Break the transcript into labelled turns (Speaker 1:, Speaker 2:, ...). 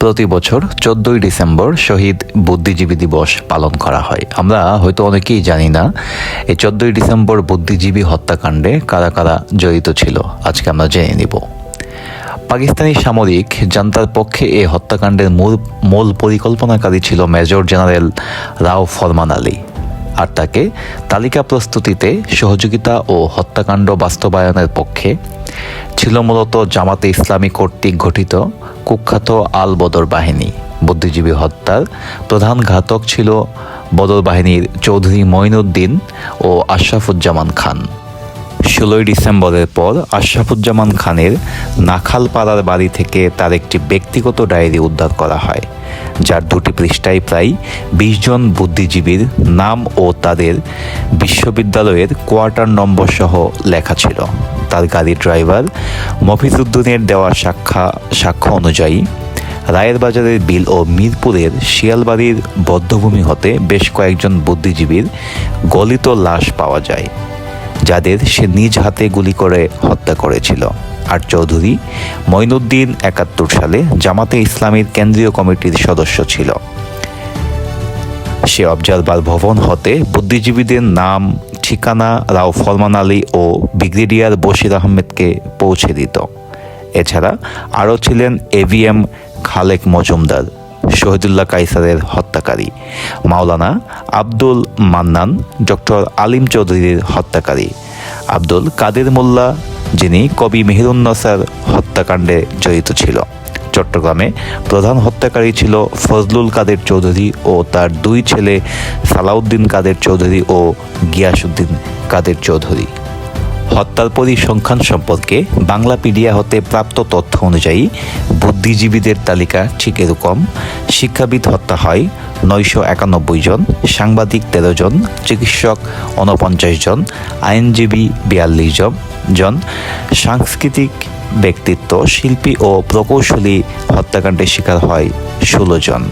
Speaker 1: প্রতি বছর চোদ্দই ডিসেম্বর শহীদ বুদ্ধিজীবী দিবস পালন করা হয়। আমরা হয়তো অনেকেই জানি না, এই চোদ্দই ডিসেম্বর বুদ্ধিজীবী হত্যাকাণ্ডে কারা কারা জড়িত ছিল, আজকে আমরা জেনে নিব। পাকিস্তানি সামরিক জান্তার পক্ষে এই হত্যাকাণ্ডের মূল মূল পরিকল্পনাকারী ছিল মেজর জেনারেল রাও ফরমান আলী। আর তাকে তালিকা প্রস্তুতিতে সহযোগিতা ও হত্যাকাণ্ড বাস্তবায়নের পক্ষে ছিল মূলত জামাতে ইসলামী কর্তৃক গঠিত কুখ্যাত আল বদর বাহিনী। বুদ্ধিজীবী হত্যার প্রধান ঘাতক ছিল বদর বাহিনীর চৌধুরী মঈনুদ্দিন ও আশরাফুজ্জামান খান। ষোলোই ডিসেম্বরের পর আশরাফুজ্জামান খানের নাখালপাড়ার বাড়ি থেকে তার একটি ব্যক্তিগত ডায়েরি উদ্ধার করা হয়, যার দুটি পৃষ্ঠায় প্রায় বিশ জন বুদ্ধিজীবীর নাম ও তাদের বিশ্ববিদ্যালয়ের কোয়ার্টার নম্বর সহ লেখা ছিল। তার গাড়ির ড্রাইভার মফিজুদ্দিনের দেওয়া সাক্ষা সাক্ষ্য অনুযায়ী রায়ের বাজারের বিল ও মিরপুরের শিয়ালবাড়ির বদ্ধভূমি হতে বেশ কয়েকজন বুদ্ধিজীবীর গলিত লাশ পাওয়া যায়। যাদের সে নিজ হাতে গুলি করে হত্যা করেছিল। আর চৌধুরী মঈনুদ্দিন একাত্তর সালে জামাতে ইসলামীর কেন্দ্রীয় কমিটির সদস্য ছিল। সে অবজারভার ভবন হতে বুদ্ধিজীবীদের নাম, ঠিকানা, রাও ফরমান আলী ও ব্রিগেডিয়ার বশির আহমেদকে পৌঁছে দিত। এছাড়া আরও ছিলেন এভিএম খালেক মজুমদার। শহীদুল্লাহ কাইসারের হত্যাকারী। মাওলানা আব্দুল মান্নান, ডক্টর আলিম চৌধুরীর হত্যাকারী। আব্দুল কাদের মোল্লা, যিনি কবি মেহেরুন্নসার হত্যাকাণ্ডে জড়িত ছিল। চট্টগ্রামে প্রধান হত্যাকারী ছিল ফজলুল কাদের চৌধুরী ও তার দুই ছেলে সালাউদ্দিন কাদের চৌধুরী ও গিয়াসুদ্দিন কাদের চৌধুরী। হত্যার পরিসংখ্যান সম্পর্কে বাংলাপিডিয়া হতে প্রাপ্ত তথ্য অনুযায়ী বুদ্ধিজীবীদের তালিকা ঠিক এরকম। শিক্ষাবিদ হত্যা হয় নয়শো একানব্বই জন, সাংবাদিক তেরো জন, চিকিৎসক ঊনপঞ্চাশ জন, আইনজীবী বিয়াল্লিশ জন জন। সাংস্কৃতিক ব্যক্তিত্ব, শিল্পী ও প্রকৌশলী হত্যাকাণ্ডের শিকার হয় ষোলো জন।